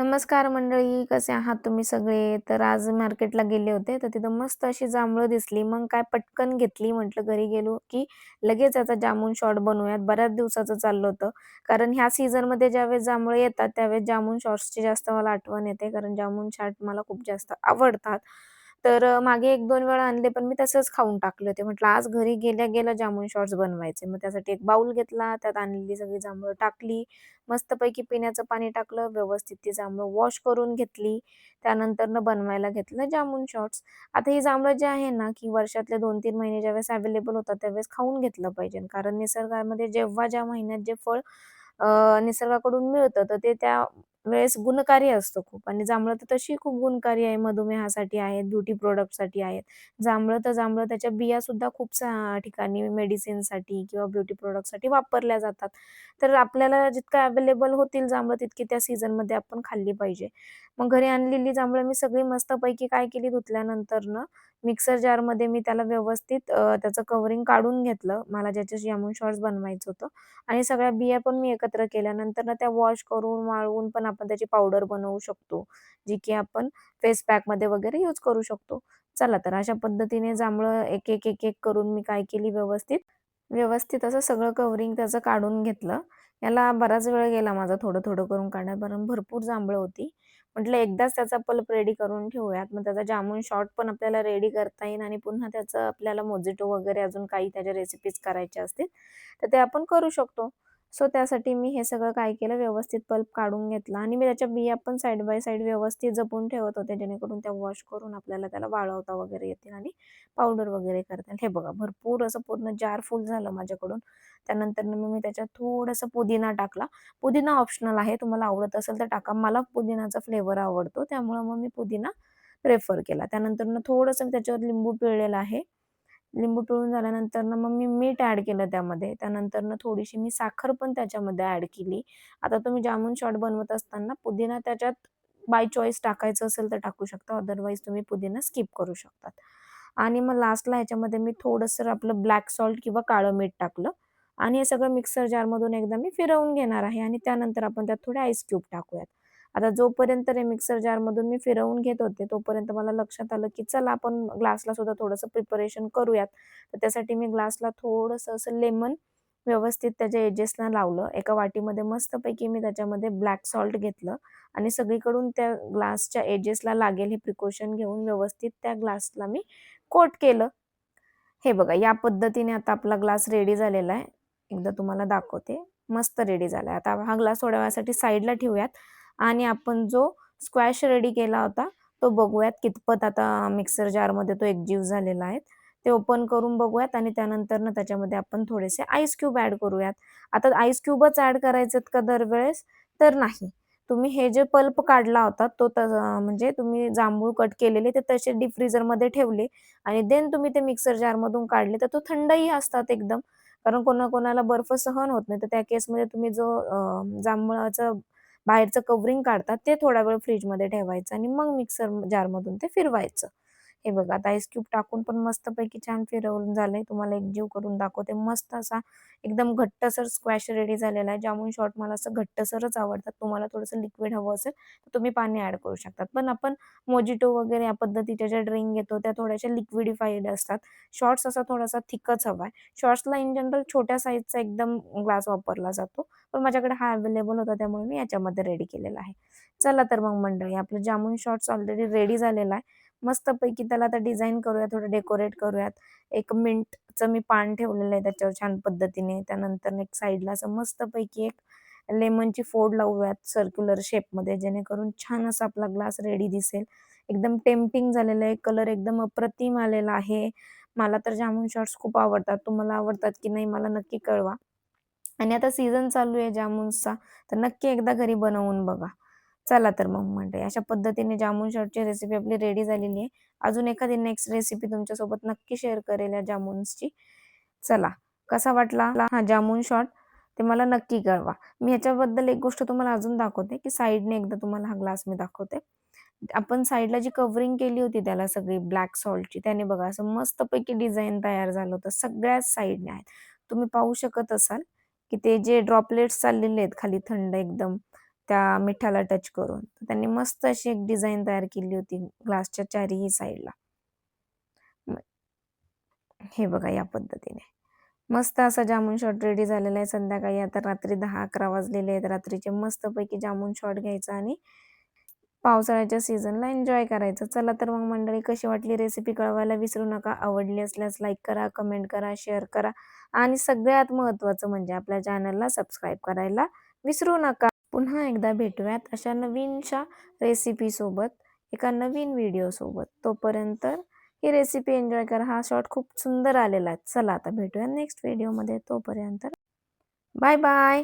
नमस्कार मंडळी, कसे आहात तुम्ही सगळे? तर आज मार्केटला गेले होते, तर तिथं मस्त अशी जांभळं दिसली. मग काय पटकन घेतली. म्हटलं घरी गेलो की लगेच आता जामून शॉट बनवूयात. बऱ्याच दिवसाचं चाललं होतं. कारण ह्या सीझनमध्ये ज्यावेळेस जांभळं येतात, त्यावेळेस जामून शॉट्सची जास्त मला आठवण येते. कारण जामून शॉट मला खूप जास्त आवडतात. तर मागे 1-2 वेळा आणले, पण मी तसंच खाऊन टाकले होते. म्हटलं आज घरी गेल्या-गेल्या जामून शॉट्स बनवायचे. मग त्यासाठी एक बाऊल घेतला, त्यात आणलेली सगळी जांभळं टाकली. मस्तपैकी पिण्याचं पाणी टाकलं, व्यवस्थित ती जांभळं वॉश करून घेतली. त्यानंतरनं बनवायला घेतलं जामून शॉट्स. आता ही जांभळं जे आहे ना, की वर्षातले 2-3 महिने ज्यावेळेस अवेलेबल होतात, त्यावेळेस खाऊन घेतलं पाहिजे. कारण निसर्गामध्ये जेव्हा ज्या महिन्यात जे फळ निसर्गाकडून मिळतं, तर ते त्या वेळेस गुणकारी असतो खूप आणि जांभळं तर तशी खूप गुणकारी आहे. मधुमेहासाठी आहेत, ब्युटी प्रॉडक्टसाठी आहेत. जांभळं तर जांभळं, त्याच्या बिया सुद्धा खूप सा ठिकाणी मेडिसिनसाठी किंवा ब्युटी प्रॉडक्टसाठी वापरल्या जातात. तर आपल्याला जितकं अवेलेबल होतील जांभळं, तितकी त्या सीझनमध्ये आपण खाल्ली पाहिजे. मग घरी आणलेली जांभळं मी सगळी मस्तपैकी काय केली, धुतल्यानंतर ना मिक्सर जारमध्ये मी त्याला व्यवस्थित त्याचं कव्हरिंग काढून घेतलं. मला ज्याचे जामून शॉट्स बनवायचं होतं आणि सगळ्या बिया पण मी एकत्र केल्यानंतर ना त्या वॉश करून, वाळवून पण आपण त्याची पावडर बनवू शकतो, जी की आपण फेस पॅकमध्ये वगैरे यूज करू शकतो. चला तर अशा पद्धतीने जांभळं एक, एक, एक, एक करून मी काय केली व्यवस्थित व्यवस्थित असं सगळं कव्हरिंग त्याचं काढून घेतलं. याला बराच वेळ गेला माझा थोडं-थोडं करून काढण्यात, कारण भरपूर जांभळं होती. म्हटलं एकदाच त्याचा पल्प रेडी करून ठेवूयात. मग त्याचा जामून शॉर्ट पण आपल्याला रेडी करता येईल आणि पुन्हा त्याचं आपल्याला मोजिटो वगैरे अजून काही त्याच्या रेसिपीज करायच्या असतील, तर ते आपण करू शकतो. सो त्यासाठी मी हे सगळं काय केलं, व्यवस्थित पल्प काढून घेतला आणि मी त्याच्या बिया पण साईड बाय साईड व्यवस्थित जपून ठेवत होते, जेणेकरून त्या वॉश करून आपल्याला त्याला वाळवता वगैरे येतील आणि पावडर वगैरे करता येईल. हे बघा, भरपूर असं पूर्ण जार फुल झालं माझ्याकडून. त्यानंतरनं मग मी त्याच्यात थोडंसं पुदिना टाकला. पुदिना ऑप्शनल आहे, तुम्हाला आवडत असेल तर टाका. मला पुदिनाचा फ्लेवर आवडतो, त्यामुळं मग मी पुदिना प्रेफर केला. त्यानंतरनं थोडंसं त्याच्यावर लिंबू पिळलेलं आहे. लिंबू पिळून झाल्यानंतरनं मग मी मीठ ॲड केलं त्यामध्ये. त्यानंतरनं थोडीशी मी साखर पण त्याच्यामध्ये ॲड केली. आता तुम्ही जामून शॉट बनवत असताना पुदिना त्याच्यात बाय चॉईस टाकायचं असेल तर टाकू शकता. अदरवाईज तुम्ही पुदिना स्किप करू शकतात. आणि मग लास्टला ह्याच्यामध्ये मी थोडंसं आपलं ब्लॅक सॉल्ट किंवा काळं मीठ टाकलं आणि हे सगळं मिक्सर जारमधून एकदा मी फिरवून घेणार आहे आणि त्यानंतर आपण त्यात थोडे आईस क्यूब टाकूयात. आता जोपर्यंत ते मिक्सर जारमधून मी फिरवून घेत होते, तोपर्यंत मला लक्षात आलं, की चला आपण ग्लासला सुद्धा थोडंसं प्रिपरेशन करूयात. तर त्यासाठी मी ग्लासला थोडंसं असं लेमन व्यवस्थित त्याच्या एजेसला लावलं. एका वाटीमध्ये मस्तपैकी मी त्याच्यामध्ये ब्लॅक सॉल्ट घेतलं आणि सगळीकडून त्या ग्लासच्या एजेसला लागेल हे प्रिकॉशन घेऊन व्यवस्थित त्या ग्लासला मी कोट केलं. हे बघा, या पद्धतीने आता आपला ग्लास रेडी झालेला आहे. एकदा तुम्हाला दाखवते. मस्त रेडी झाला आता हा ग्लास थोड्या वेळासाठी साईडला ठेवूयात आणि आपण जो स्क्वॅश रेडी केला होता, तो बघूयात कितपत आता मिक्सर जारमध्ये तो एकजीव झालेला आहे. ते ओपन करून बघूयात आणि त्यानंतर ना त्याच्यामध्ये आपण थोडेसे आईस क्यूब ॲड करूयात. आता आईस क्यूबच ॲड करायचेत का दरवेळेस? तर नाही. तुम्ही हे जे पल्प काढला होता, तो त म्हणजे तुम्ही जांभूळ कट केलेले ते तसे डीप फ्रीझरमध्ये ठेवले आणि देन तुम्ही ते मिक्सर जारमधून काढले, तर तो थंडही असतात एकदम. कारण कोणाकोणाला बर्फ सहन होत नाही, तर त्या केसमध्ये तुम्ही जो अ, जांभळाचं बाहेरचं कवरिंग काढतात, ते थोडा वेळ फ्रीजमध्ये ठेवायचं आणि मग मिक्सर जारमधून ते फिरवायचं. हे बघा, आता आईस क्यूब टाकून पण मस्तपैकी छान फिरवून झालंय. तुम्हाला एक जीव करून दाखवते. मस्त असा एकदम घट्टसर स्क्वॅश रेडी झालेला आहे. जामून शॉर्ट मला असं घट्टसरच आवडतात. तुम्हाला थोडंसं लिक्विड हवं असेल, तर तुम्ही पाणी ॲड करू शकतात. पण आपण मोजिटो वगैरे या पद्धतीच्या ज्या ड्रिंक घेतो, त्या थोड्याशा लिक्विडिफाईड असतात. शॉर्ट्स असा थोडासा थिकच हवा आहे. शॉर्ट्सला इन जनरल छोट्या साईजचा एकदम ग्लास वापरला जातो. पण माझ्याकडे हा अवेलेबल होता, त्यामुळे मी याच्यामध्ये रेडी केलेला आहे. चला तर मग मंडळी, आपलं जामून शॉर्ट्स ऑलरेडी रेडी झालेला आहे. मस्तपैकी त्याला आता डिझाईन करूया, थोडं डेकोरेट करूयात. एक मिंटचं मी पान ठेवलेलं आहे त्याच्यावर छान पद्धतीने. त्यानंतर एक साईडला असं मस्तपैकी एक लेमनची फोड लावूयात सर्क्युलर शेपमध्ये, जेणेकरून छान असा आपला ग्लास रेडी दिसेल. एकदम टेम्पिंग झालेलं आहे. कलर एकदम अप्रतिम आलेला आहे. मला तर जामून शॉर्ट्स खूप आवडतात. तुम्हाला आवडतात की नाही मला नक्की कळवा. आणि आता सीझन चालू आहे जामुनचा, तर नक्की एकदा घरी बनवून बघा. चला तर मग म्हणते अशा पद्धतीने जामून शॉटची रेसिपी आपली रेडी झालेली आहे. अजून एखादी नेक्स्ट रेसिपी तुमच्यासोबत नक्की शेअर करेल या जामुन्सची. चला, कसा वाटला हा जामून शॉट ते मला नक्की कळवा. मी ह्याच्याबद्दल एक गोष्ट तुम्हाला अजून दाखवते, की साइडने एकदा तुम्हाला हा ग्लास मी दाखवते. आपण साईडला जी कव्हरिंग केली होती त्याला सगळी ब्लॅक सॉल्टची, त्याने बघा असं मस्तपैकी डिझाईन तयार झालं होतं. सगळ्याच साइडने आहेत. तुम्ही पाहू शकत असाल, की ते जे ड्रॉपलेट्स चाललेले आहेत खाली थंड एकदम, त्या मिठाला टच करून. त्यांनी मस्त अशी एक डिझाईन तयार केली होती ग्लासच्या चारही साईडला हे बघा या पद्धतीने. मस्त असा जामून शॉट रेडी झालेला आहे. संध्याकाळी आता रात्री दहा अकरा वाजलेले आहेत. रात्रीचे मस्तपैकी जामून शॉट घ्यायचा आणि पावसाळ्याच्या सीझनला एन्जॉय करायचं. चला तर मग मंडळी कशी वाटली रेसिपी कळवायला विसरू नका. आवडली असल्यास लाईक करा कमेंट करा शेअर करा आणि सगळ्यात महत्त्वाचं म्हणजे आपल्या चॅनलला सबस्क्राईब करायला विसरू नका. पुन्हा एकदा भेटूयात अशा नवीनशा रेसिपीसोबत एका नवीन व्हिडिओसोबत तोपर्यंत ही रेसिपी एन्जॉय करा. हा शॉर्ट खूप सुंदर आलेला आहे. चला आता भेटूया नेक्स्ट व्हिडिओमध्ये तोपर्यंत बाय बाय